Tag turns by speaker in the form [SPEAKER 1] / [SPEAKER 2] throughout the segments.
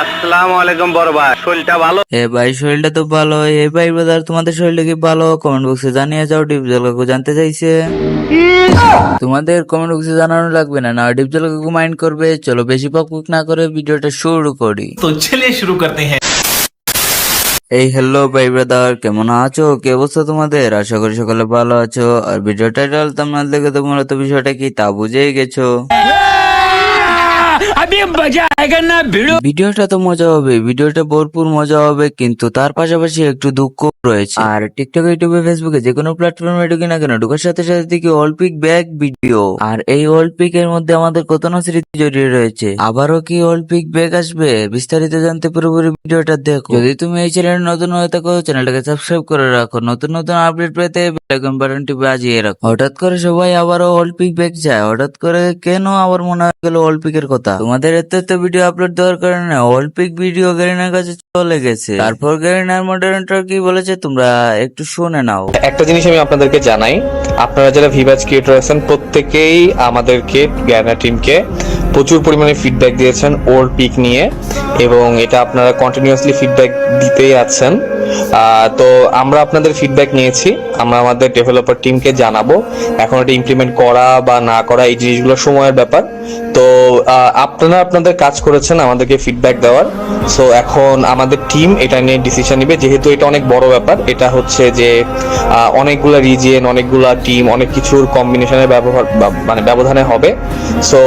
[SPEAKER 1] আসসালামু আলাইকুম বড় ভাই। শরীরটা ভালো?
[SPEAKER 2] এ ভাই শরীরটা তো ভালো। এ ভাই ব্রাদার তোমাদের শরীরটা কি ভালো? কমেন্ট বক্সে জানিয়ে যাও কাকু জানতে চাইছে। তোমাদের কমেন্ট বক্সে জানানো লাগবে না না ডিপজল কাকু মাইন্ড করবে। চলো বেশি পকপুক না করে ভিডিওটা শুরু করি।
[SPEAKER 3] তো চলে শুরু করতে হ্যাঁ।
[SPEAKER 2] এই হ্যালো ভাই ব্রাদার কেমন আছো? কি অবস্থা তোমাদের? আশা করি সকালে ভালো আছো। আর ভিডিওটা ডাল তোমরা দেখে তো মূলত বিষয়টা কি তা বুঝেই গেছো। ভিডিওটা তো মজা হবে, ভিডিওটা ভরপুর মজা হবে, কিন্তু তার পাশাপাশি একটু দুঃখ রয়েছে। আর টিকটক ইউটিউবে ফেসবুকে যে কোনো প্ল্যাটফর্মে ঢুকি না কেন, ঢুকার সাথে সাথে দেখি অল্পিক ব্যাক ভিডিও আর এই অল্পিক এর মধ্যে আমাদের কত না স্মৃতি জড়িয়ে রয়েছে। আবারও কি অল্পিক ব্যাক আসবে? বিস্তারিত জানতে পুরোপুরি ভিডিওটা দেখো। যদি তুমি এই চ্যানেলে নতুন হয়ে থাকো চ্যানেলটাকে সাবস্ক্রাইব করে রাখো। নতুন নতুন আপডেট পেতে বাটনটি বাজিয়ে রাখো। হঠাৎ করে সবাই আবারও অল্পিক ব্যাক যায়। হঠাৎ করে কেন আবার মনে হয়ে গেল অল্পিকের কথা? তোমাদের এত এত ভিডিও আপলোড দেওয়ার কারণে অল্পিক ভিডিও গ্যারিনার কাছে চলে গেছে। তারপর গ্যারিনার মডারেটর কি বলেছে তোমরা একটু শুনে নাও।
[SPEAKER 4] একটা জিনিস আমি আপনাদেরকে জানাই। আপনারা যারা ভিভাজ ক্রিয়েটর আছেন, প্রত্যেকেই আমাদেরকে জ্ঞানা টিমকে প্রচুর পরিমাণে ফিডব্যাক দিয়েছেন ওর পিক নিয়ে। এবং এটা আপনারা কন্টিনিউয়াসলি ফিডব্যাক দিতেই আছেন। তো আমরা আপনাদের ফিডব্যাক নিয়েছি। আমরা আমাদের ডেভেলপার টিমকে জানাব এখন এটা ইমপ্লিমেন্ট করা বা না করা এই জিনিসগুলো সময়ের ব্যাপার। তো আপনারা আপনাদের কাজ করেছেন আমাদেরকে ফিডব্যাক দেওয়ার। সো এখন আমাদের টিম এটা নিয়ে ডিসিশন নিবে। যেহেতু এটা অনেক বড় ব্যাপার, এটা হচ্ছে যে অনেকগুলো রিজিয়ন অনেকগুলা টিম অনেক কিছুর কম্বিনেশনের ব্যবহার মানে ব্যবধানে হবে। So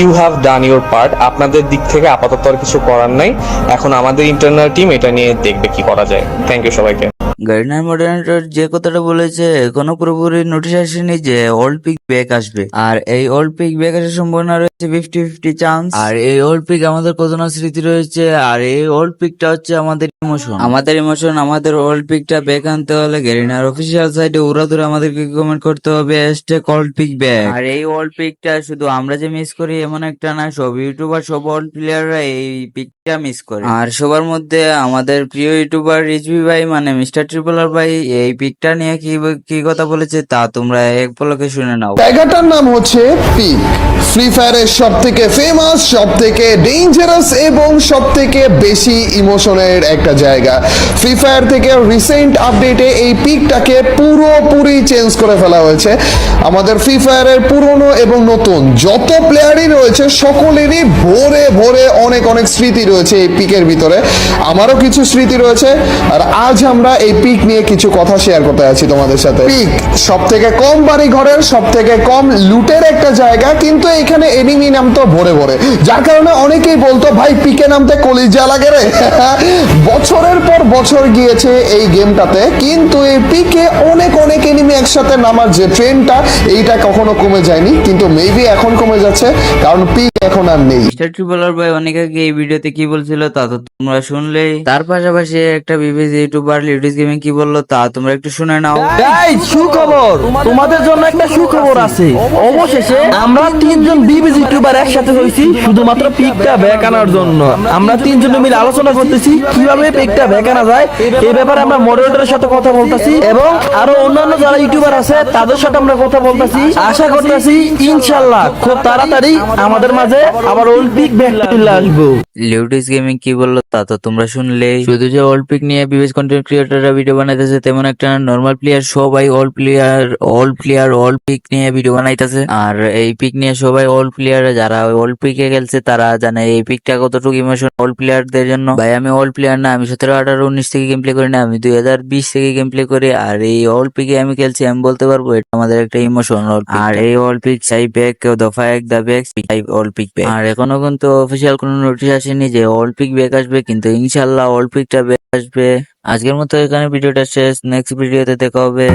[SPEAKER 4] you have done your part আপনাদের দিক থেকে আপাতত আর কিছু করার নাই। এখন আমাদের ইন্টারনাল টিম এটা নিয়ে দেখবে কি করা যায়। থ্যাংক ইউ সবাইকে।
[SPEAKER 2] গার্ডেনার মডারেটর যে কথাটা বলেছে, এখনও পুরোপুরি নোটিশ আসেনি যে ওল্ড পিক ব্যাক আসবে। আর এই ওল্ড পিক ব্যাক আসার সম্ভাবনা রয়েছে ফিফটি ফিফটি চান্স আর এই ওল্ড পিক আমাদের কত না স্মৃতি রয়েছে, আর এই ওল্ড পিকটা হচ্ছে আমাদের ইমোশন আমাদের ইমোশন আমাদের ওল্ড পিকটা ব্যাক আনতে হলে গেরিনার অফিসিয়াল সাইটে উড়া ধরে আমাদেরকে কমেন্ট করতে হবে হ্যাশট্যাগ ওল্ড পিক ব্যাক আর এই ওল্ড পিকটা শুধু আমরা যে মিস করি এমন একটা না, সব ইউটিউবার সব ওল্ড প্লেয়াররা এই পিকটা মিস করে। আর সবার মধ্যে আমাদের প্রিয় ইউটিউবার রিজভি ভাই মানে মিস্টার ট্রিপল আর, ভাই, এই পিকটা নিয়ে কি কি কথা বলেছে তা তোমরা এক পলকে শুনে নাও।
[SPEAKER 5] জায়গাটার নাম হচ্ছে পিক। ফ্রি ফায়ারের সব থেকে ফেমাস সব থেকে ডেঞ্জারাস এবং সব থেকে বেশি ইমোশনের একটা জায়গা। ফ্রি ফায়ার থেকে রিসেন্ট আপডেটে এই পিকটাকে পুরোপুরি চেঞ্জ করে ফেলা হয়েছে। আমাদের ফ্রি ফায়ারের পুরনো এবং নতুন যত প্লেয়ারই রয়েছে, সকলেরই ভোরে ভোরে অনেক অনেক স্মৃতি রয়েছে এই পিকের ভিতরে। আমারও কিছু স্মৃতি রয়েছে, আর আজ আমরা এই পিক নিয়ে কিছু কথা শেয়ার করতে আছি তোমাদের সাথে। পিক? সব থেকে কম বাড়ি ঘরের সব থেকে কম লুটের একটা জায়গা কিন্তু এখানে এনিমি নামতো ভরে ভরে। যার কারণে অনেকেই বলতো ভাই পিকে নামতে কলিজা লাগে রে। বছরের পর বছর গিয়েছে এই গেমটাতে কিন্তু এই পিকে অনেক অনেক এনিমি একসাথে নামার যে ট্রেনটা এইটা কখনো কমে যায়নি কিন্তু মেবি এখন কমে যাচ্ছে কারণ পিক এখন আর নেই।
[SPEAKER 2] মিস্টার ট্রিপল আর ভাই অনেক আগে এই ভিডিওতে কি বলছিল তা তো তোমরা শুনলেই। তার পাশাপাশি একটা ইউটিউবার লিডিস গেমিং কি বলল তা তোমরা একটু শুনে নাও।
[SPEAKER 6] সুখবর! তোমাদের জন্য একটা সুখবর আছে। অবশেষে আমরা তিনজন বিবিজ ইউটিউবার একসাথে হয়েছি শুধুমাত্র পিকটা ব্যাক আনার জন্য। আমরা তিনজন মিলে আলোচনা করতেছি কীভাবে পিকটা ব্যাক আনা যায় এই ব্যাপারে আমরা মডারেটরের সাথে কথা বলতেছি এবং আরও অন্যান্য যারা ইউটিউবার আছে তাদের সাথে আমরা কথা বলতেছি। আশা করতেছি ইনশাল্লাহ খুব তাড়াতাড়ি আমাদের মাঝে আবার ওল্ড পিক ব্যাক আসব।
[SPEAKER 2] লিউডিস গেমিং কি বলল তা তো তোমরা শুনলেই শুধু যে অল পিক নিয়ে বিবেশ কন্টেন্ট ক্রিয়েটররা ভিডিও বানাইতেছে তেমন একটা নর্মাল প্লেয়ার সবাই all player all player all pic নিয়ে ভিডিও বানাইতেছে। আর এই পিক নিয়ে সবাই অল প্লেয়ার যারা অল পিকে খেলছে তারা জানে এই পিকটা কতটুকু ইমোশন অল প্লেয়ারদের জন্য। ভাই আমি অল প্লেয়ার না আমি সতেরো আঠারো উনিশ থেকে গেম প্লে করি না আমি দুই হাজার বিশ থেকে গেম প্লে করি। আর এই অল পিকে আমি খেলছি আমি বলতে পারব এটা আমাদের একটা ইমোশন আর এই অল পিক চাই ব্যাক কেউ দফা এক the back all pic back আর এখনও কিন্তু অফিসিয়াল কোনো নোটিশ আসেনি যে অল পিক ব্যাক আসবে কিন্তু ইনশাল্লাহ অল পিকটা ব্যাক আসবে। আজকের মতো এখানে ভিডিওটা শেষ। নেক্সট ভিডিওতে দেখা হবে।